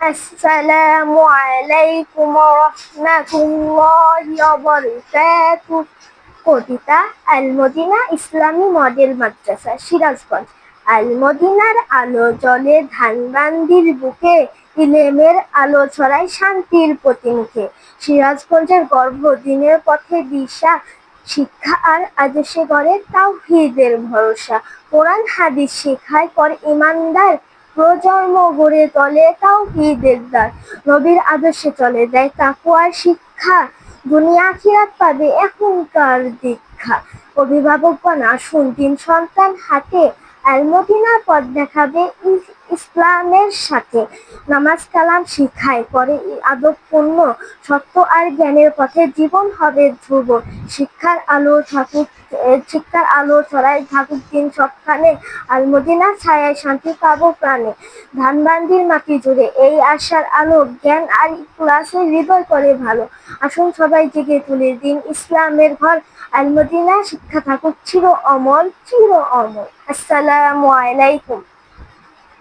আসসালামু আলাইকুম রহমাতুল্লাহি ওয়া বারাকাতুহু কবিতা আল মদিনা ইসলামী মডেল মাদ্রাসা, সিরাজগঞ্জ। আল মদিনার আলো জলে ধানবান্দির বুকে, ইলেমের আলো ছড়ায় শান্তির প্রতিমুখে। সিরাজগঞ্জের গর্ভ দিনের পথে দিশা, শিক্ষা আর আদেশে গড়ে তাওহীদের ভরসা। কোরআন, হাদিস শেখায় করে ইমানদার প্রজন্ম গড়ে তাও কি দেবদার নবীর আদর্শে চলে দেয় তাকুয়ার শিক্ষা। দুনিয়া খিরাত পাবে এখনকার দীক্ষা। অভিভাবকগণ আসুন, তিন সন্তান হাতে আলমদিনার পথ দেখাবে ইসলামের সাথে নামাজ কালাম শিখায়। করে আদবপূর্ণ সত্য আর জ্ঞানের পথে জীবন হবে ধ্রুব। শিক্ষার আলো থাকুক শিক্ষার আলো ছড়ায় থাকুক দিন সবখানে আলমদিনার ছায়ায় শান্তি পাবো প্রাণে। ধানবান্দির মাটি জুড়ে এই আশার আলো, জ্ঞান আর ক্লাসে হৃদয় করে ভালো। আসুন সবাই জেগে তুলে দিন ইসলামের ঘর। আলমদিনা শিক্ষা থাকুক চির অমল চির অমল আসসালামু আলাইকুম।